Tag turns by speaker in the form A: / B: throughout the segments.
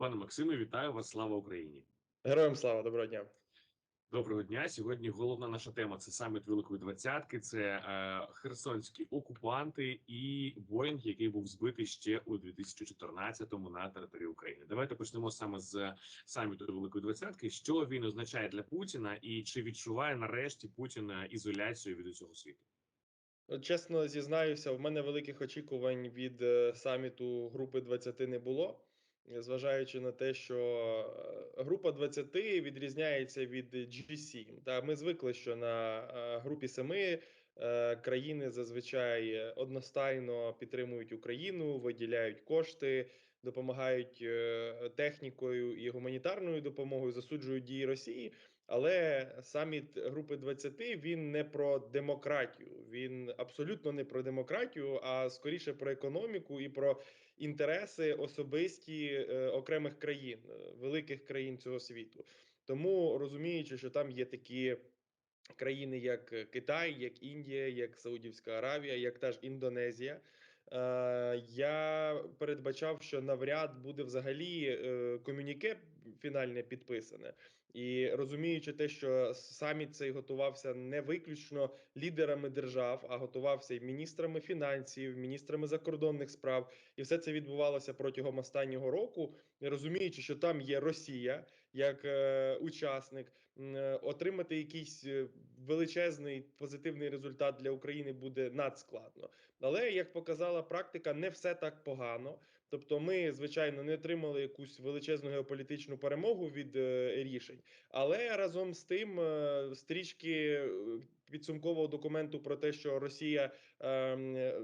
A: Пане Максиме, вітаю вас! Слава Україні!
B: Героям слава, доброго дня.
A: Доброго дня. Сьогодні головна наша тема це саміт Великої Двадцятки. Це е, херсонські окупанти і Боїнг, який був збитий ще у 2014-му на території України. Давайте почнемо саме з саміту Великої Двадцятки. Що він означає для Путіна, і чи відчуває нарешті Путін е, ізоляцію від усього світу?
B: Чесно зізнаюся, в мене великих очікувань від е, саміту групи 20 не було. Зважаючи на те, що е, група 20 відрізняється від G7. Та ми звикли, що на е, групі 7 е, країни зазвичай одностайно підтримують Україну, виділяють кошти, допомагають технікою і гуманітарною допомогою, засуджують дії Росії. Але саміт групи 20 він не про демократію. Він абсолютно не про демократію, а скоріше про економіку і про інтереси особисті е, окремих країн, е, великих країн цього світу. Тому розуміючи, що там є такі. Країни, як Китай, як Індія, як Саудівська Аравія, як та ж Індонезія. Е, я передбачав, що навряд буде взагалі комюніке фінальне підписане, і розуміючи те, що саміт цей готувався не виключно лідерами держав, а готувався і міністрами фінансів, міністрами закордонних справ, і все це відбувалося протягом останнього року, розуміючи, що там є Росія як е, учасник, е, отримати якийсь е, величезний позитивний результат для України буде надскладно. Але як показала практика, не все так погано. Тобто, ми, звичайно, не отримали якусь величезну геополітичну перемогу від е, рішень, але разом з тим е, стрічки е, підсумкового документу про те, що Росія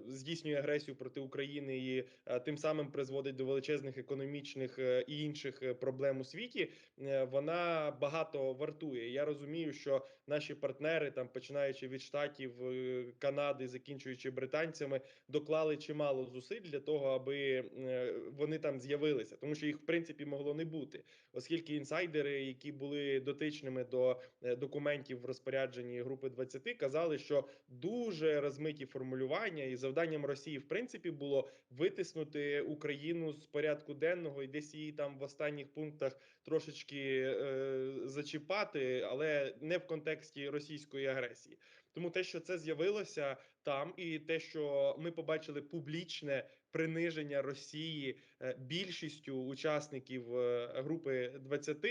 B: здійснює агресію проти України і е, тим самим призводить до величезних економічних е, і інших е, проблем у світі, вона багато вартує. Я розумію, що наші партнери, там починаючи від штатів Канади, закінчуючи британцями, доклали чимало зусиль для того, аби вони там з'явилися, тому що їх в принципі могло не бути, оскільки інсайдери, які були дотичними до документів в розпорядженні групи 20, казали, що дуже розмиті формулювання, і завданням Росії в принципі було витиснути Україну з порядку денного і десь її там в останніх пунктах трошечки е, зачіпати, але не в контексті російської агресії. Тому те, що це з'явилося там, і те, що ми побачили публічне приниження Росії е, більшістю учасників е, групи 20,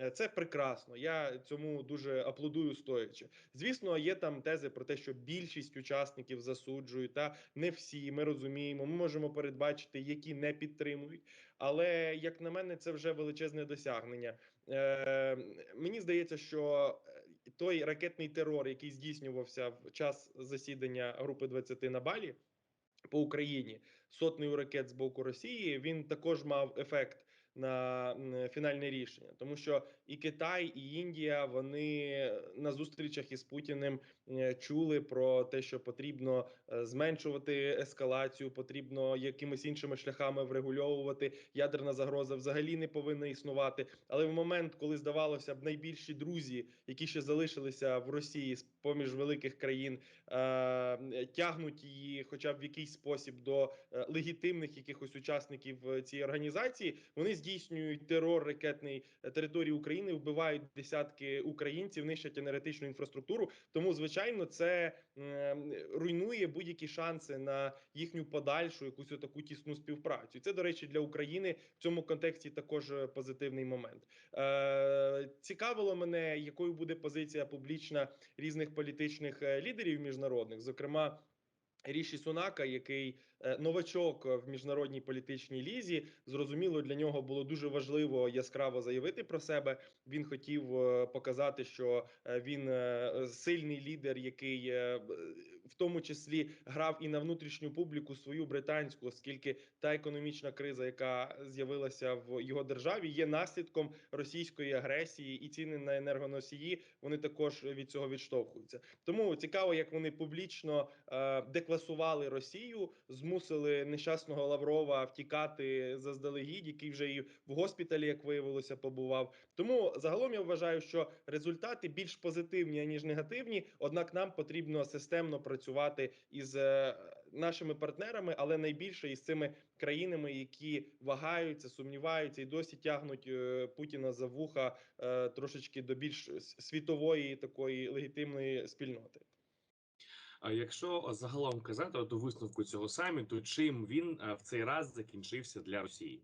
B: е, це прекрасно. Я цьому дуже аплодую стоячи. Звісно, є там тези про те, що більшість учасників засуджують, та не всі. Ми розуміємо. Ми можемо передбачити, які не підтримують. Але як на мене, це вже величезне досягнення. Е, Мені здається, що той ракетний терор, який здійснювався в час засідання групи 20 на Балі по Україні сотнею ракет з боку Росії, він також мав ефект на фінальне рішення, тому що і Китай, і Індія вони на зустрічах із Путіним е, чули про те, що потрібно е, зменшувати ескалацію, потрібно якимись іншими шляхами врегульовувати. Ядерна загроза взагалі не повинна існувати. Але в момент, коли здавалося б, найбільші друзі, які ще залишилися в Росії поміж великих країн, е, тягнуть її, хоча б в якийсь спосіб до е, легітимних якихось учасників е, цієї організації, вони здійснюють терор ракетний е, території України, вбивають десятки українців, нищать енергетичну інфраструктуру. Тому, звичайно, це е, руйнує будь-які шанси на їхню подальшу якусь таку тісну співпрацю. Це, до речі, для України в цьому контексті також е, позитивний момент. Е, цікавило мене, якою буде позиція публічна різних політичних е, лідерів міжнародних, зокрема. Ріші Сунака, який е, новачок в міжнародній політичній лізі, зрозуміло, для нього було дуже важливо яскраво заявити про себе. Він хотів е, показати, що е, він е, сильний лідер, який е, в тому числі грав і на внутрішню публіку свою британську, оскільки та економічна криза, яка з'явилася в його державі, є наслідком російської агресії, і ціни на енергоносії вони також від цього відштовхуються. Тому цікаво, як вони публічно е, декласували Росію, змусили нещасного Лаврова втікати заздалегідь, який вже і в госпіталі, як виявилося, побував. Тому загалом я вважаю, що результати більш позитивні ніж негативні. Однак нам потрібно системно працювати із е, нашими партнерами, але найбільше із цими країнами, які вагаються, сумніваються і досі тягнуть е, Путіна за вуха е, трошечки до більш світової такої легітимної спільноти.
A: А якщо загалом казати у висновку цього саміту, чим він в цей раз закінчився для Росії?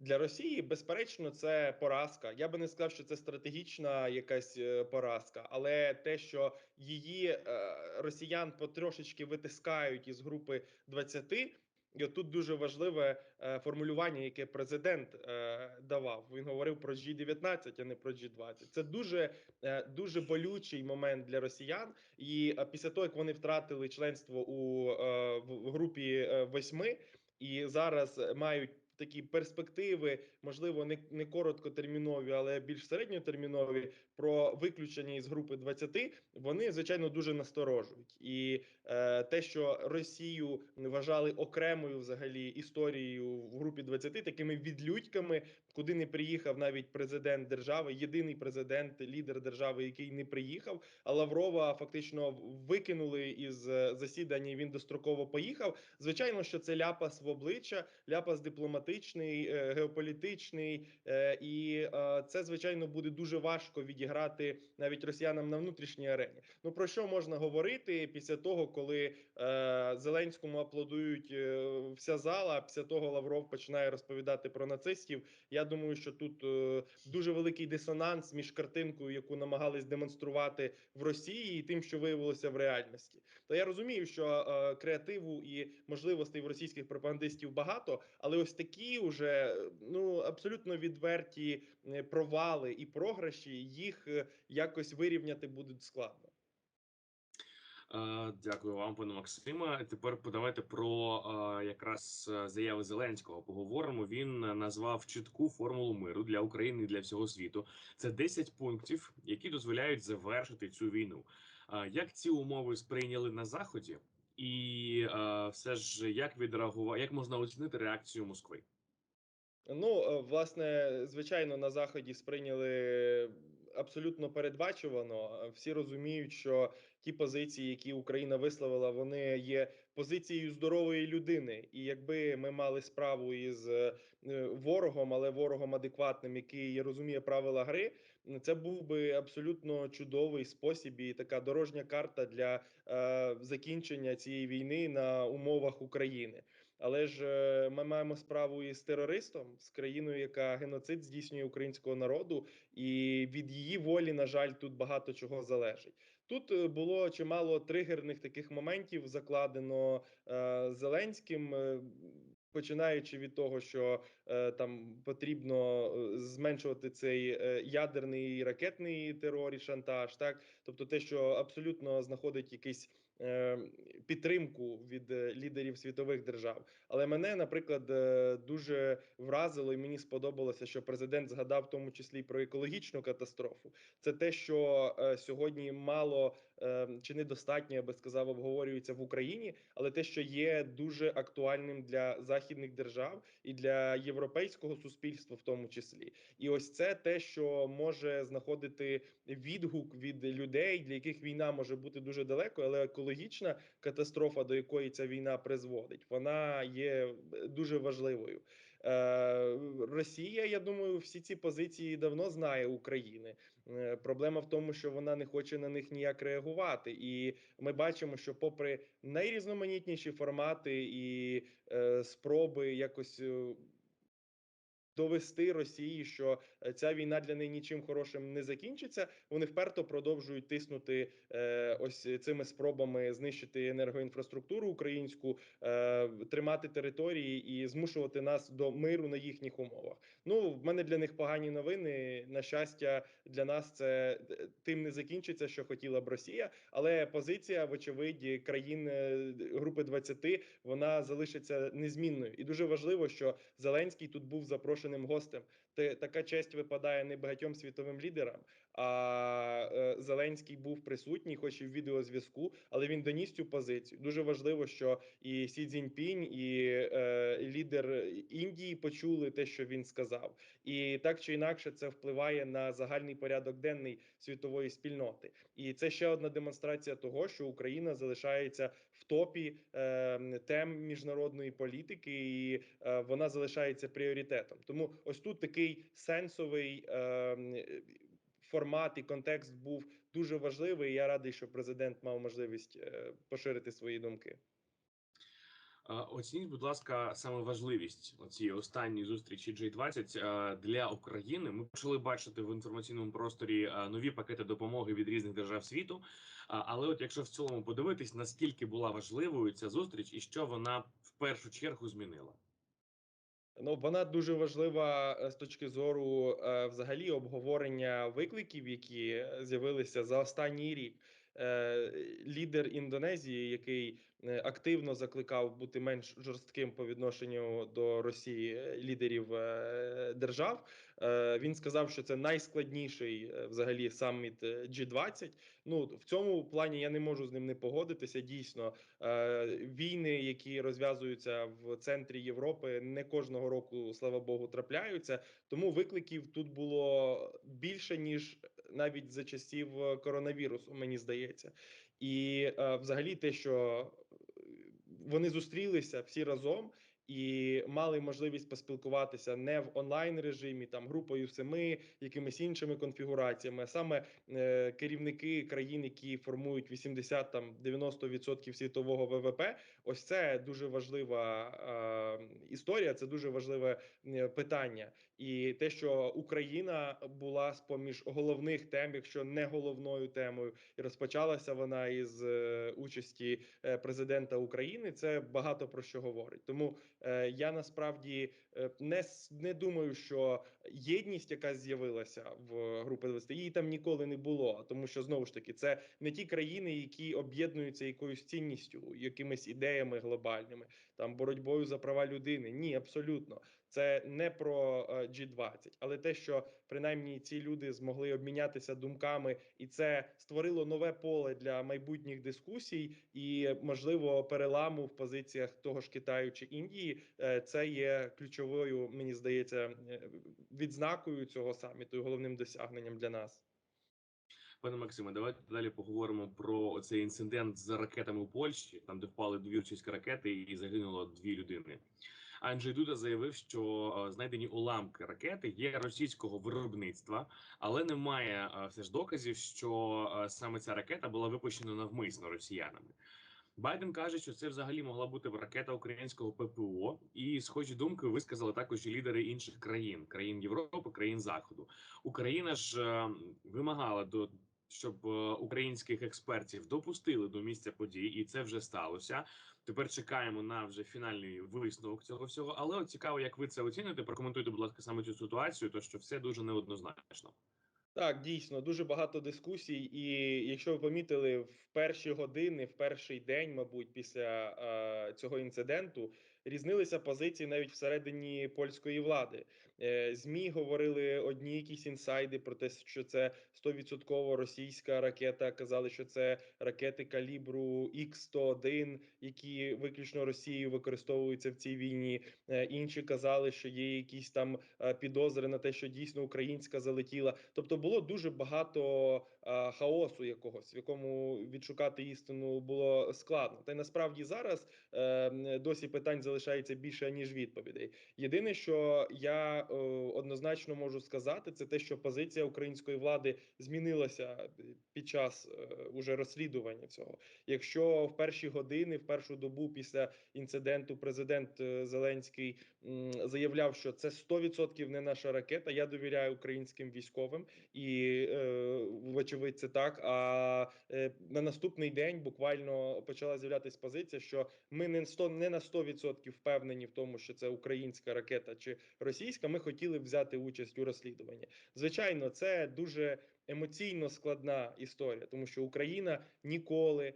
B: Для Росії, безперечно, це поразка. Я би не сказав, що це стратегічна якась е, поразка, але те, що її е, росіян потрошечки витискають із групи 20, і тут дуже важливе е, формулювання, яке президент давав. Він говорив про G19, а не про G20. Це дуже дуже болючий момент для росіян. І після того, як вони втратили членство у в групі восьми, і зараз мають такі перспективи, можливо, не, не короткотермінові, але більш середньотермінові про виключення із групи 20, вони звичайно дуже насторожують. І те, що Росію вважали окремою взагалі історією в групі 20, такими відлюдьками, куди не приїхав навіть президент держави, єдиний президент, лідер держави, який не приїхав. А Лаврова фактично викинули із е, засідання. Він достроково поїхав. Звичайно, що це ляпас в обличчя, ляпас дипломатичний, е, геополітичний, е, і е, це звичайно буде дуже важко відіграти навіть росіянам на внутрішній арені. Ну про що можна говорити після того, коли е, Зеленському аплодують е, вся зала? а Після того Лавров починає розповідати про нацистів. Я думаю, що тут е, дуже великий дисонанс між картинкою, яку намагались демонструвати в Росії, і тим, що виявилося в реальності. То я розумію, що е, креативу і можливостей в російських пропагандистів багато, але ось такі вже ну абсолютно відверті е, провали і програші їх е, якось вирівняти будуть складно.
A: Е, Дякую вам, пане Максиме. Тепер давайте про е, якраз е, заяви Зеленського поговоримо. Він назвав чітку формулу миру для України і для всього світу. Це 10 пунктів, які дозволяють завершити цю війну. Як ці умови сприйняли на заході, і все ж як відреагував, як можна оцінити реакцію Москви?
B: Ну, власне, звичайно, на заході сприйняли абсолютно передбачувано. Всі розуміють, що ті позиції, які Україна висловила, вони є позицією здорової людини. І якби ми мали справу із е, ворогом, але ворогом адекватним, який розуміє правила гри, це був би абсолютно чудовий спосіб і така дорожня карта для е, закінчення цієї війни на умовах України. Але ж е, ми маємо справу із терористом, з країною, яка геноцид здійснює українського народу, і від її волі, на жаль, тут багато чого залежить. Тут е, було чимало тригерних таких моментів, закладено е, Зеленським. е, Починаючи від того, що е, там потрібно е, зменшувати цей е, ядерний ракетний терор і шантаж, так тобто, те, що абсолютно знаходить якийсь підтримку від е, лідерів світових держав. Але мене, наприклад, е, дуже вразило, і мені сподобалося, що президент згадав в тому числі про екологічну катастрофу. Це те, що е, сьогодні мало чи недостатньо, я би сказав, обговорюється в Україні, але те, що є дуже актуальним для західних держав і для європейського суспільства, в тому числі, і ось це те, що може знаходити відгук від людей, для яких війна може бути дуже далеко, але екологічна катастрофа, до якої ця війна призводить, вона є дуже важливою. Е, Росія, я думаю, всі ці позиції давно знає України. Е, Проблема в тому, що вона не хоче на них ніяк реагувати, і ми бачимо, що, попри найрізноманітніші формати і е, спроби якось. Е, Довести Росії, що е, ця війна для неї нічим хорошим не закінчиться. Вони вперто продовжують тиснути е, ось цими спробами знищити енергоінфраструктуру українську, е, тримати території і змушувати нас до миру на їхніх умовах. Ну в мене для них погані новини. На щастя, для нас це е, тим не закінчиться, що хотіла б Росія, але позиція, вочевидь, країн е, групи 20, вона залишиться незмінною, і дуже важливо, що Зеленський тут був запрошеним гостем. Те така честь випадає не багатьом світовим лідерам. А е, Зеленський був присутній, хоч і в відеозв'язку, але він доніс цю позицію. Дуже важливо, що і Сі Цзіньпінь, і е, лідер Індії почули те, що він сказав, і так чи інакше це впливає на загальний порядок денний світової спільноти. І це ще одна демонстрація того, що Україна залишається топі е, тем міжнародної політики, і е, вона залишається пріоритетом. Тому ось тут такий сенсовий е, формат і контекст був дуже важливий. і Я радий, що президент мав можливість е, поширити свої думки.
A: Оцініть, будь ласка, саме важливість цієї останньої зустрічі G20 е, для України. Ми почали бачити в інформаційному просторі нові пакети допомоги від різних держав світу. Але, от якщо в цілому подивитись, наскільки була важливою ця зустріч, і що вона в першу чергу змінила.
B: Ну, вона дуже важлива е, з точки зору е, взагалі обговорення викликів, які е, з'явилися за останній рік. Е, Лідер Індонезії, який активно закликав бути менш жорстким по відношенню до Росії е, лідерів е, держав, е, він сказав, що це найскладніший е, взагалі саміт е, G20. Ну в цьому плані я не можу з ним не погодитися. Дійсно, е, війни, які розв'язуються в центрі Європи, не кожного року, слава Богу, трапляються. Тому викликів тут було більше ніж навіть за часів е, коронавірусу, мені здається. І е, взагалі, те, що е, вони зустрілися всі разом. І мали можливість поспілкуватися не в онлайн режимі, там групою семи, якимись іншими конфігураціями, а саме е, керівники країн, які формують 80 там 90% світового ВВП. Ось це дуже важлива е, історія. Це дуже важливе е, питання, і те, що Україна була з поміж головних тем, якщо не головною темою, і розпочалася вона із е, участі е, президента України. Це багато про що говорить. Тому е, я насправді не не думаю, що єдність, яка з'явилася в групі 20, її там ніколи не було, тому що знову ж таки це не ті країни, які об'єднуються якоюсь цінністю, якимись ідеями глобальними, там боротьбою за права людини. Ні, абсолютно. Це не про G20, але те, що принаймні ці люди змогли обмінятися думками, і це створило нове поле для майбутніх дискусій, і можливо переламу в позиціях того ж Китаю чи Індії. Е, Це є ключовою, мені здається, е, відзнакою цього саміту і головним досягненням для нас.
A: Пане Максиме, давайте далі поговоримо про цей інцидент з ракетами у Польщі, там де впали дві ракети і загинуло дві людини. Анджей Дуда заявив, що е, знайдені уламки ракети є російського виробництва, але немає е, все ж доказів, що е, саме ця ракета була випущена навмисно росіянами. Байден каже, що це взагалі могла бути ракета українського ППО, і схожі думки висказали також і лідери інших країн, країн Європи, країн Заходу. Україна ж е, вимагала до щоб е, українських експертів допустили до місця подій, і це вже сталося. Тепер чекаємо на вже фінальний висновок цього всього. Але от цікаво, як ви це оціните. Прокоментуйте, будь ласка, саме цю ситуацію, то що все дуже неоднозначно.
B: Так, дійсно, дуже багато дискусій, і якщо ви помітили, в перші години, в перший день, мабуть, після е, цього інциденту різнилися позиції навіть всередині польської влади. Е, Змі говорили одні якісь інсайди про те, що це 100% російська ракета. Казали, що це ракети калібру Х-101, які виключно Росією використовуються в цій війні. Е, Інші казали, що є якісь там е, підозри на те, що дійсно українська залетіла. Тобто було дуже багато хаосу якогось, в якому відшукати істину було складно. Та й насправді зараз е, досі питань залишається більше ніж відповідей. Єдине, що я е, однозначно можу сказати, це те, що позиція української влади змінилася під час е, уже розслідування цього. Якщо в перші години, в першу добу після інциденту, президент е, Зеленський заявляв, що це 100% не наша ракета. Я довіряю українським військовим, і е, вочевидь, це так. А е, на наступний день буквально почала з'являтися позиція, що ми не 100, не на 100% впевнені в тому, що це українська ракета чи російська. Ми хотіли взяти участь у розслідуванні. Звичайно, це дуже емоційно складна історія, тому що Україна ніколи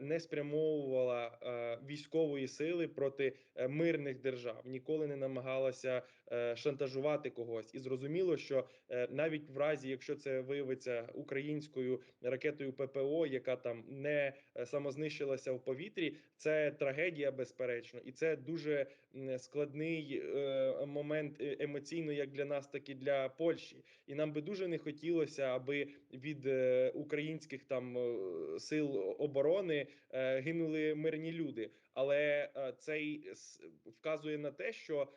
B: не спрямовувала е, військової сили проти е, мирних держав, ніколи не намагалася е, шантажувати когось. І зрозуміло, що е, навіть в разі, якщо це виявиться українською ракетою ППО, яка там не е, самознищилася в повітрі, це трагедія, безперечно, і це дуже складний е, момент е, емоційно, як для нас, так і для Польщі. І нам би дуже не хотілося, аби від е, українських там е, сил оборони е, гинули мирні люди. Але е, цей с- вказує на те, що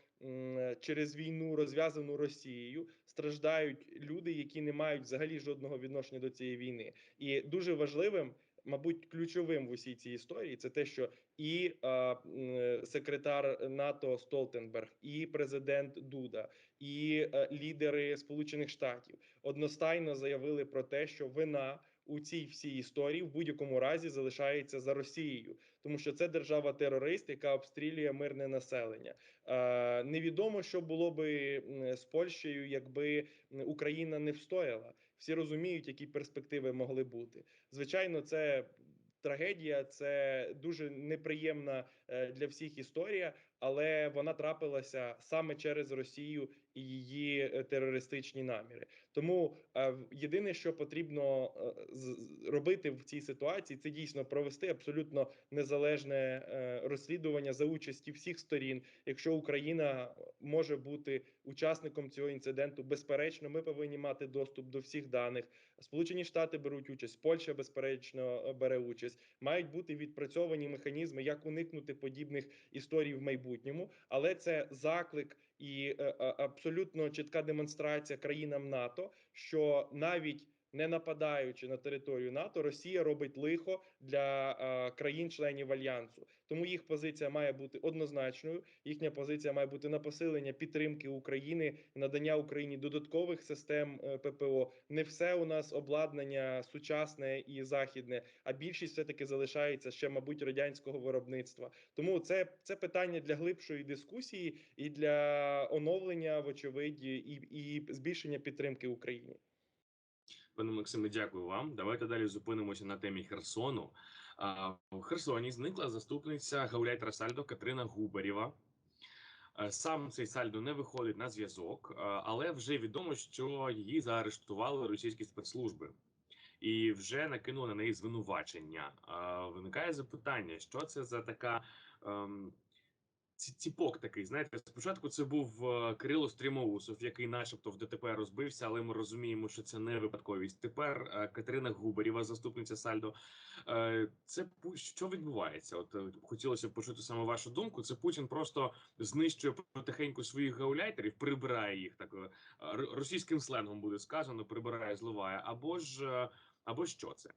B: через війну, розв'язану Росією, страждають люди, які не мають взагалі жодного відношення до цієї війни. І дуже важливим, мабуть, ключовим в усій цій історії це те, що і е, секретар НАТО Столтенберг, і президент Дуда, і е, лідери Сполучених Штатів одностайно заявили про те, що вина у цій всій історії в будь-якому разі залишається за Росією, тому що це держава-терорист, яка обстрілює мирне населення. Е, невідомо, що було би з Польщею, якби Україна не встояла. Всі розуміють, які перспективи могли бути. Звичайно, це. Трагедія це дуже неприємна для всіх історія, але вона трапилася саме через Росію і її е, терористичні наміри. Тому е, єдине, що потрібно е, робити в цій ситуації, це дійсно провести абсолютно незалежне е, розслідування за участі всіх сторін. Якщо Україна може бути учасником цього інциденту, безперечно, ми повинні мати доступ до всіх даних. Сполучені Штати беруть участь, Польща безперечно е, бере участь. Мають бути відпрацьовані механізми, як уникнути подібних історій в майбутньому, але це заклик і е, е, абсолютно чітка демонстрація країнам НАТО, що навіть не нападаючи на територію НАТО, Росія робить лихо для країн-членів альянсу. Тому їх позиція має бути однозначною. Їхня позиція має бути на посилення підтримки України, надання Україні додаткових систем е, ППО. Не все у нас обладнання сучасне і західне, а більшість все таки залишається ще, мабуть, радянського виробництва. Тому це, це питання для глибшої дискусії і для оновлення, вочевидь, і, і збільшення підтримки Україні.
A: Пане Максиме, дякую вам. Давайте далі зупинимося на темі Херсону. В Херсоні зникла заступниця гауляйтера Сальдо Катерина Губарєва. Е, Сам цей Сальдо не виходить на зв'язок, е, але вже відомо, що її заарештували російські спецслужби і вже накинули на неї звинувачення. Е, Виникає запитання, що це за така. ем, Ціпок такий, знаєте, спочатку це був е, Кирило Стрімоусов, який, начебто, в ДТП розбився, але ми розуміємо, що це не випадковість. Тепер е, Катерина Губарєва, заступниця Сальдо. Е, Це що відбувається? От хотілося б почути саме вашу думку. Це Путін просто знищує потихеньку своїх гауляйтерів, прибирає їх так російським сленгом буде сказано, прибирає, зливає, або ж або що це?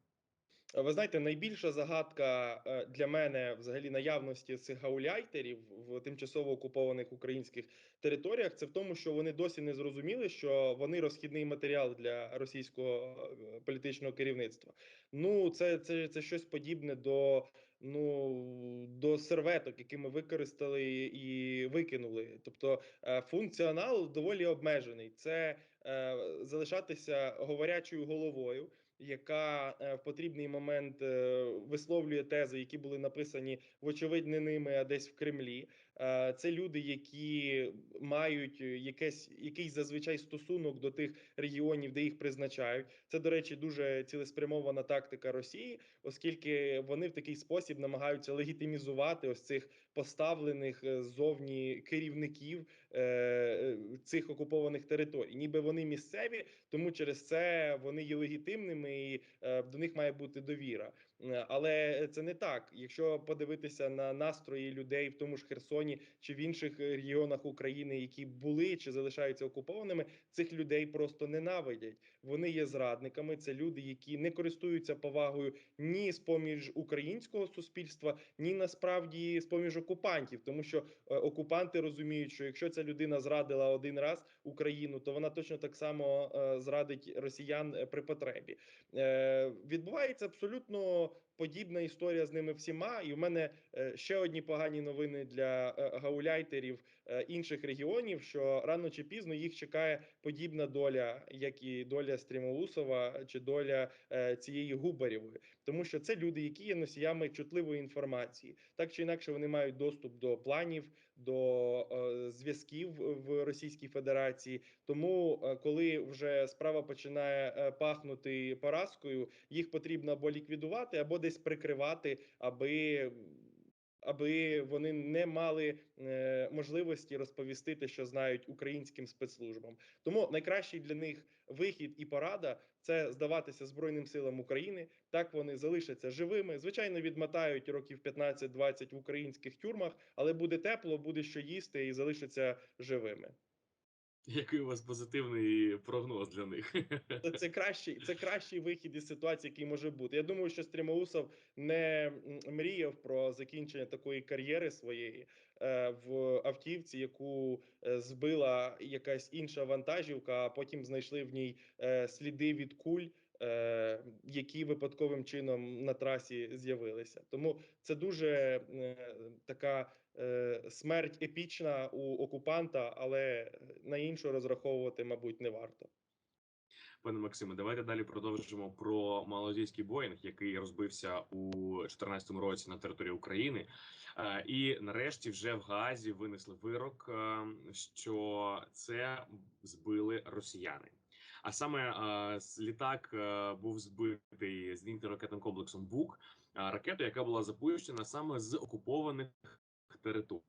B: Ви знаєте, найбільша загадка е, для мене взагалі наявності цих гауляйтерів в тимчасово окупованих українських територіях це в тому, що вони досі не зрозуміли, що вони розхідний матеріал для російського е, політичного керівництва. Ну, це, це, це щось подібне до. Ну до серветок, які ми використали і викинули. Тобто е, функціонал доволі обмежений. Це е, залишатися говорячою головою, яка е, в потрібний момент е, висловлює тези, які були написані вочевидь не ними, а десь в Кремлі. Е, Це люди, які мають якесь якийсь зазвичай стосунок до тих регіонів, де їх призначають. Це, до речі, дуже цілеспрямована тактика Росії, оскільки вони в такий спосіб намагаються легітимізувати ось цих поставлених е, ззовні керівників е, е, цих окупованих територій, ніби вони місцеві, тому через це вони є легітимними і е, до них має бути довіра. Е, Але це не так. Якщо подивитися на настрої людей в тому ж Херсоні чи в інших е, регіонах України, які були чи залишаються окупованими, цих людей просто ненавидять. Вони є зрадниками. Це люди, які не користуються повагою ні з поміж українського суспільства, ні насправді з поміж окупантів, тому що е, окупанти розуміють, що якщо ця людина зрадила один раз Україну, то вона точно так само зрадить росіян при потребі. Відбувається абсолютно подібна історія з ними всіма. І в мене е, ще одні погані новини для е, гауляйтерів е, інших регіонів. Що рано чи пізно їх чекає подібна доля, як і доля Стрімоусова чи доля цієї Губарєвої, тому що це люди, які є носіями чутливої інформації, так чи інакше вони мають доступ до планів, до е, зв'язків в Російській Федерації. Тому, е, коли вже справа починає е, пахнути поразкою, їх потрібно або ліквідувати, або десь прикривати, аби. Аби вони не мали е, можливості розповісти те, що знають українським спецслужбам, тому найкращий для них вихід і порада це здаватися збройним силам України. Так вони залишаться живими. Звичайно, відмотають років 15-20 в українських тюрмах, але буде тепло, буде що їсти і залишаться живими.
A: Який у вас позитивний прогноз для них?
B: Це, це кращий, це кращий вихід із ситуації, який може бути. Я думаю, що Стрімоусов не мріяв про закінчення такої кар'єри своєї е, в автівці, яку е, збила якась інша вантажівка, а потім знайшли в ній е, сліди від куль. Е, Які випадковим чином на трасі з'явилися, тому це дуже е, така е, смерть епічна у окупанта, але на іншу розраховувати, мабуть, не варто.
A: Пане Максиме, давайте далі продовжимо про малазійський Боїнг, який розбився у 2014 році на території України. І нарешті вже в Газі винесли вирок, що це збили росіяни. А саме е, літак е, був збитий зенітно-ракетним комплексом БУК, е, ракетою, яка була запущена саме з окупованих територій.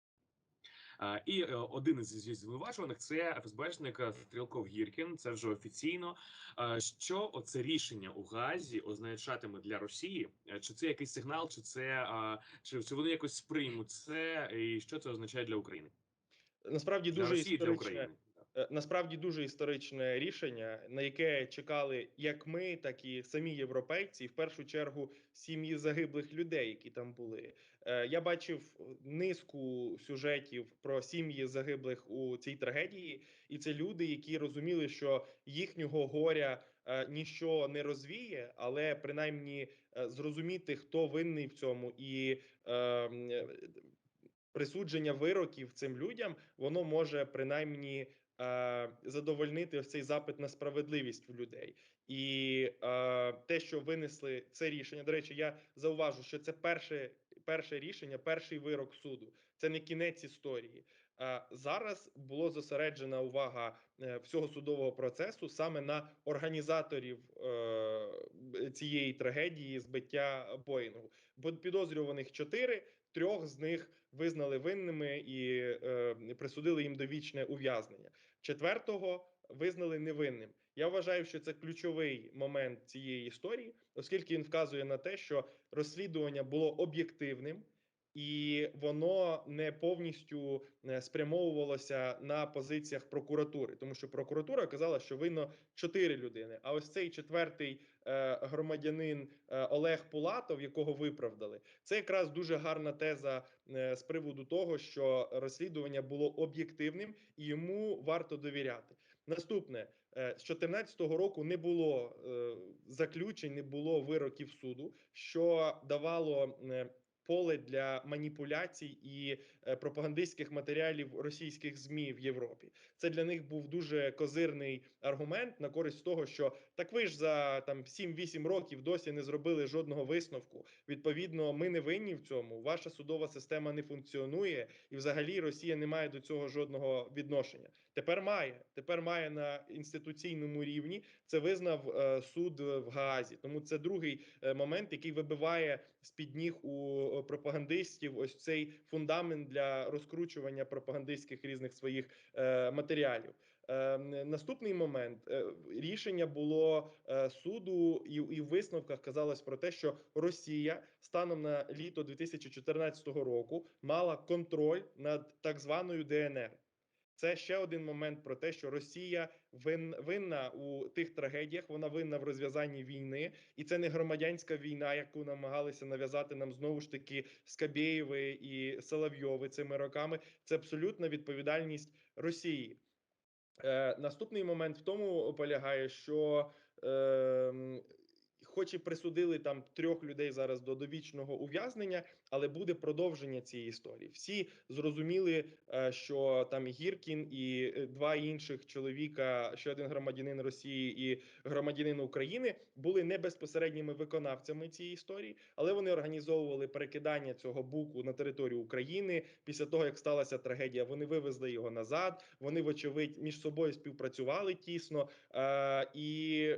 A: Е, І е, один із звинувачуваних це ФСБшник Стрілков Гіркін. Це вже офіційно. Е, Що оце рішення у Газі означатиме для Росії? Е, Чи це якийсь сигнал, чи це е, чи, чи вони якось сприймуть це, і що це означає для України?
B: Насправді
A: Для
B: дуже
A: Росії для
B: історичне,
A: України.
B: Е, насправді дуже історичне рішення, на яке чекали як ми, так і самі європейці, і в першу чергу сім'ї загиблих людей, які там були. Е, Я бачив низку сюжетів про сім'ї загиблих у цій трагедії, і це люди, які розуміли, що їхнього горя е, ніщо не розвіє, але принаймні е, зрозуміти, хто винний в цьому, і е, е, присудження вироків цим людям, воно може принаймні е, задовольнити ось цей запит на справедливість в людей. І е, те, що винесли це рішення, до речі, я зауважу, що це перше, перше рішення, перший вирок суду. Це не кінець історії. Е, зараз було зосереджена увага е, всього судового процесу саме на організаторів е, цієї трагедії збиття Боїнгу. Бо підозрюваних чотири. Трьох з них визнали винними і е, присудили їм довічне ув'язнення. Четвертого визнали невинним. Я вважаю, що це ключовий момент цієї історії, оскільки він вказує на те, що розслідування було об'єктивним. І воно не повністю е, спрямовувалося на позиціях прокуратури, тому що прокуратура казала, що винно чотири людини. А ось цей четвертий громадянин е, Олег Пулатов, якого виправдали, це якраз дуже гарна теза е, з приводу того, що розслідування було об'єктивним і йому варто довіряти. Наступне е, з 2014 року не було е, заключень, не було вироків суду, що давало. Поле для маніпуляцій і е, пропагандистських матеріалів російських змі в Європі це для них був дуже козирний аргумент на користь того, що так ви ж за там 7-8 років досі не зробили жодного висновку. Відповідно, ми не винні в цьому. Ваша судова система не функціонує, і взагалі Росія не має до цього жодного відношення. Тепер має тепер має на інституційному рівні. Це визнав е, суд в Гаазі. Тому це другий е, момент, який вибиває з під ніг у е, пропагандистів ось цей фундамент для розкручування пропагандистських різних своїх матеріалів. Наступний момент рішення було суду, і, і в висновках казалось про те, що Росія станом на літо 2014 року мала контроль над так званою ДНР. Це ще один момент про те, що Росія вин, винна у тих трагедіях. Вона винна в розв'язанні війни, і це не громадянська війна, яку намагалися нав'язати нам знову ж таки Скабєєви і Соловйови цими роками. Це абсолютна відповідальність Росії. Е, наступний момент в тому полягає, що е, хоч і присудили там трьох людей зараз до довічного ув'язнення, але буде продовження цієї історії. Всі зрозуміли, е, що там Гіркін і е, два інших чоловіка, ще один громадянин Росії і громадянин України, були не безпосередніми виконавцями цієї історії, але вони організовували перекидання цього буку на територію України. Після того як сталася трагедія, вони вивезли його назад. Вони, вочевидь, між собою співпрацювали тісно. Е, і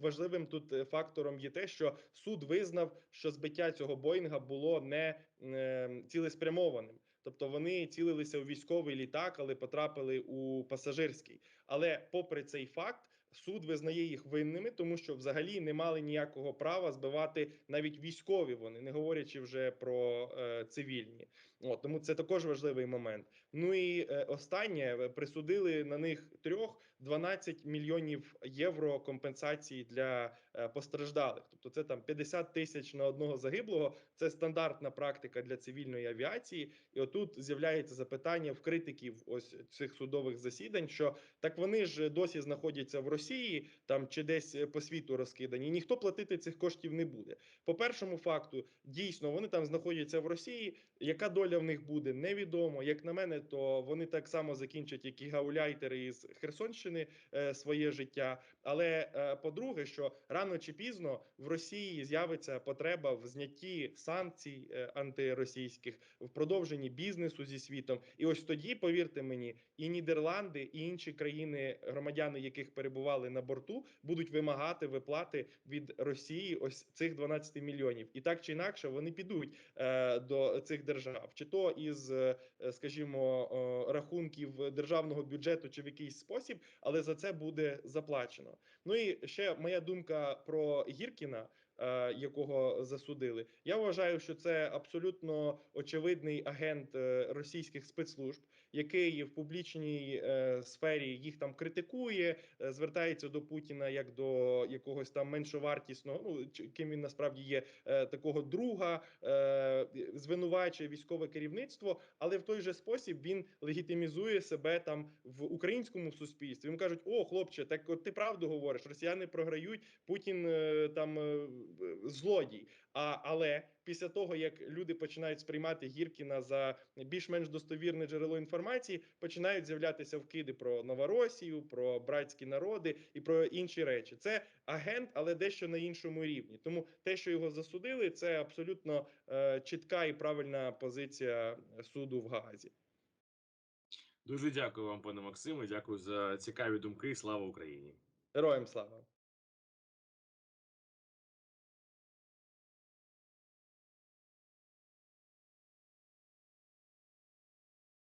B: важливим тут фактором є те, що суд визнав, що збиття цього Боїнга було не е, цілеспрямованим. Тобто вони цілилися у військовий літак, але потрапили у пасажирський. Але, попри цей факт, суд визнає їх винними, тому що взагалі не мали ніякого права збивати навіть військові. Вони не говорячи вже про е, цивільні. От тому це також важливий момент. Ну і е, останнє е, присудили на них трьох 12 мільйонів євро компенсації для е, постраждалих. Тобто, це там 50 тисяч на одного загиблого. Це стандартна практика для цивільної авіації. І отут з'являється запитання в критиків ось цих судових засідань, що так вони ж досі знаходяться в Росії там чи десь по світу розкидані. Ніхто платити цих коштів не буде. По першому факту, дійсно, вони там знаходяться в Росії. Яка доля в них буде, невідомо. Як на мене, то вони так само закінчать, як і гауляйтери із Херсонщини е, своє життя. Але е, по-друге, що рано чи пізно в Росії з'явиться потреба в знятті санкцій е, антиросійських, в продовженні бізнесу зі світом. І ось тоді, повірте мені, і Нідерланди, і інші країни, громадяни яких перебували на борту, будуть вимагати виплати від Росії ось цих 12 мільйонів. І так чи інакше вони підуть е, до цих держав, чи то із, е, скажімо, е, рахунків державного бюджету, чи в якийсь спосіб, але за це буде заплачено. Ну і ще моя думка про Гіркіна. е, Якого засудили, я вважаю, що це абсолютно очевидний агент російських спецслужб, який в публічній е, сфері їх там критикує, е, звертається до Путіна як до якогось там меншовартісного, ну ким він насправді є, е, такого друга, е, звинувачує військове керівництво, але в той же спосіб він легітимізує себе там в українському суспільстві. Йому кажуть: о, хлопче, так ти правду говориш, росіяни програють, Путін е, там е, злодій. А але після того як люди починають сприймати Гіркіна за більш-менш достовірне джерело інформації, починають з'являтися вкиди про Новоросію, про братські народи і про інші речі. Це агент, але дещо на іншому рівні. Тому те, що його засудили, це абсолютно е, чітка і правильна позиція суду в Гаазі.
A: Дуже дякую вам, пане Максиме. Дякую за цікаві думки. Слава Україні.
B: Героям слава.